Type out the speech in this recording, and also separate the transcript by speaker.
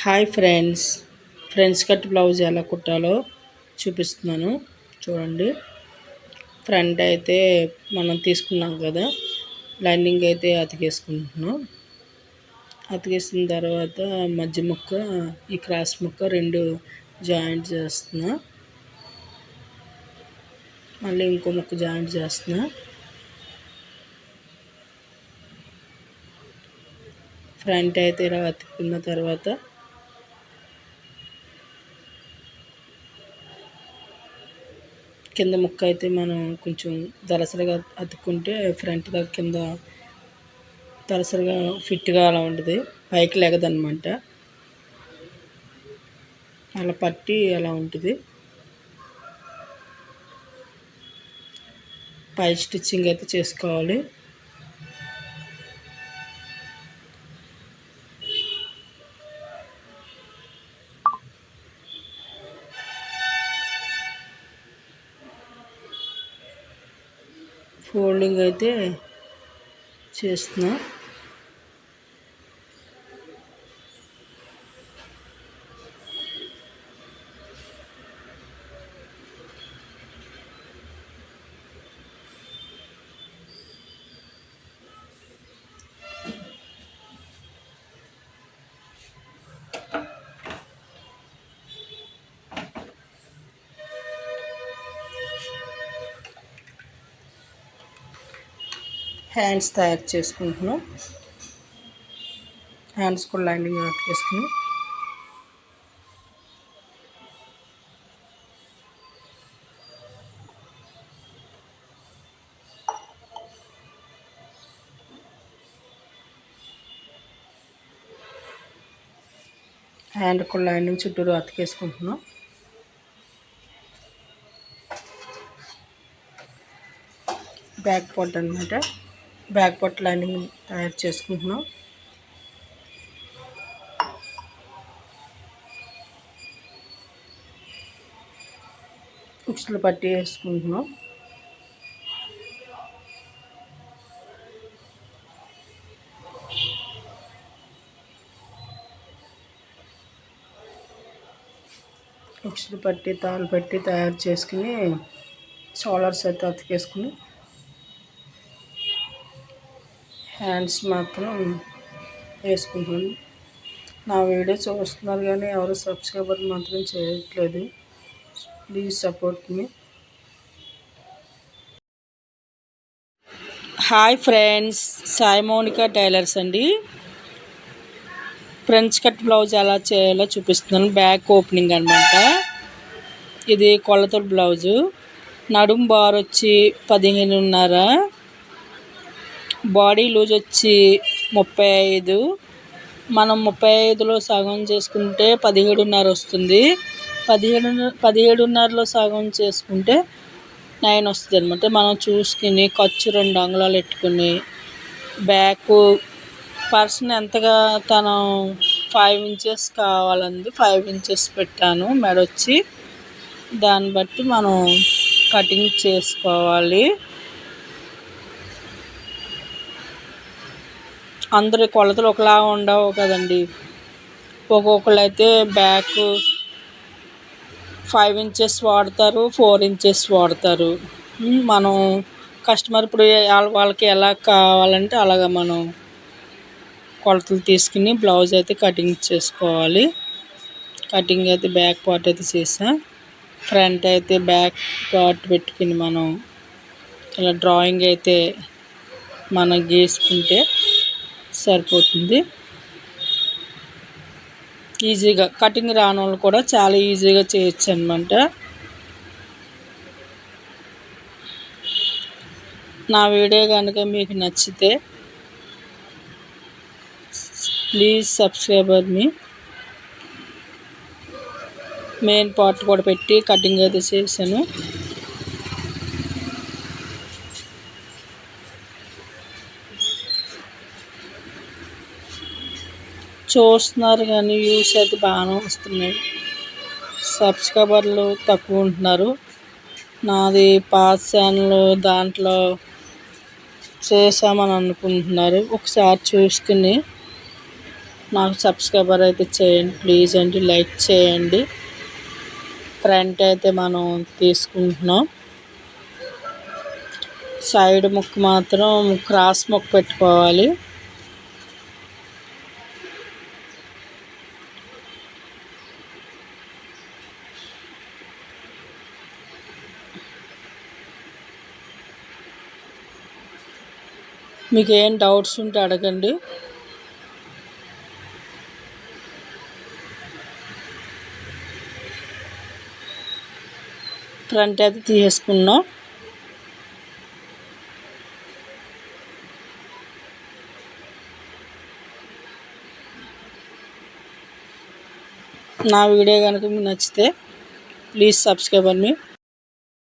Speaker 1: Hi friends. Friends cut blouse ఎలా కుట్టాలో చూపిస్తున్నాను. చూడండి. ఫ్రంట్ అయితే మనం తీసుకున్నాం కదా. లైనింగ్ అయితే అతికేసుకుంటున్నాం. అతికేసిన తర్వాత మధ్య ముక్క ఈ క్రాస్ ముక్క రెండు జాయింట్ చేస్తున్నా. మళ్ళీ ఇంకో ముక్క జాయింట్ చేస్తున్నా. ఫ్రంట్ అయితే ఇలా అతుక్కున్న తర్వాత కింద ముక్క అయితే మనం కొంచెం దలసరిగా అతుక్కుంటే ఫ్రంట్ దగ్గర కింద దలసరిగా ఫిట్గా అలా ఉంటుంది. పైకి లేగదనమాట. అలా పట్టి అలా ఉంటుంది. పై స్టిచ్చింగ్ అయితే చేసుకోవాలి. ఫోల్డింగ్ అయితే చేస్తున్నా. హ్యాండ్స్ తయారు చేసుకుంటున్నాం. హ్యాండ్స్ కూడా లైనింగ్ చేసుకుని. హ్యాండ్ కూడా లైనింగ్ చుట్టూరు అతికేసుకుంటున్నాం. బ్యాక్ పార్ట్ అనమాట బ్యాక్ పార్ట్ లైనింగ్ తయారు చేసుకుంటున్నాం. ఉక్స్లు పట్టి వేసుకుంటున్నాం. ఉక్స్లు పట్టి తాళ్ళు పెట్టి తయారు చేసుకుని సోలర్స్ అయితే అతికేసుకుని హ్యాండ్స్ మాత్రం వేసుకుంటున్నాను. నా వీడియో చూస్తున్నారు కానీ ఎవరు సబ్స్క్రైబర్ మాత్రం చేయట్లేదు. Please support me hi friends Sai Mounika tailors అండి. ఫ్రెంచ్ కట్ బ్లౌజ్ ఎలా చేయాలో చూపిస్తున్నాను. బ్యాక్ ఓపెనింగ్ అనమాట ఇది కొలతల బ్లౌజు నడుం బార్ వచ్చి పదిహేనున్నర. బాడీ లూజ్ వచ్చి ముప్పై ఐదు. మనం ముప్పై ఐదులో సగం చేసుకుంటే పదిహేడున్నర వస్తుంది. పదిహేడు పదిహేడున్నరలో సగం చేసుకుంటే నైన్ వస్తుంది అనమాట మనం చూసుకుని ఖర్చు రెండు అంగుళాలు పెట్టుకుని బ్యాక్ పర్సన్ ఎంతగా తను ఫైవ్ ఇంచెస్ కావాలంది ఫైవ్ ఇంచెస్ పెట్టాను మెడొచ్చి. దాన్ని బట్టి మనం కటింగ్ చేసుకోవాలి. అందరి కొలతలు ఒకలా ఉండవు కదండి. ఒక్కొక్కరు అయితే బ్యాక్ ఫైవ్ ఇంచెస్ వాడతారు ఫోర్ ఇంచెస్ వాడతారు. మనం కస్టమర్ ఇప్పుడు వాళ్ళకి ఎలా కావాలంటే అలాగ మనం కొలతలు తీసుకుని బ్లౌజ్ అయితే కటింగ్ చేసుకోవాలి. కటింగ్ అయితే బ్యాక్ పార్ట్ అయితే చేసా. ఫ్రంట్ అయితే బ్యాక్ పార్ట్ పెట్టుకుని మనం ఇలా డ్రాయింగ్ అయితే మనం గీసుకుంటే సరిపోతుంది. ఈజీగా కటింగ్ రాని వాళ్ళు కూడా చాలా ఈజీగా చేయొచ్చు అనమాట నా వీడియో కనుక మీకు నచ్చితే ప్లీజ్ సబ్స్క్రైబర్ మీ మెయిన్ పార్ట్ కూడా పెట్టి కటింగ్ అయితే చేశాను. చూస్తున్నారు కానీ వ్యూస్ అయితే బాగానే వస్తున్నాయి. సబ్స్క్రైబర్లు తక్కువ ఉంటున్నారు. నాది పాత ఛానల్ దాంట్లో చేసామని అనుకుంటున్నారు. ఒకసారి చూసుకుని నాకు సబ్స్క్రైబర్ అయితే చేయండి. ప్లీజ్ అండి లైక్ చేయండి. ఫ్రంట్ అయితే మనం తీసుకుంటున్నాం. సైడ్ ముక్కు మాత్రం క్రాస్ ముక్కు పెట్టుకోవాలి. మీకు ఏం డౌట్స్ ఉంటే అడగండి. ఫ్రంట్ అయితే తీసేసుకున్నాం. నా వీడియో కనుక మీకు నచ్చితే ప్లీజ్ సబ్స్క్రైబ్ మీ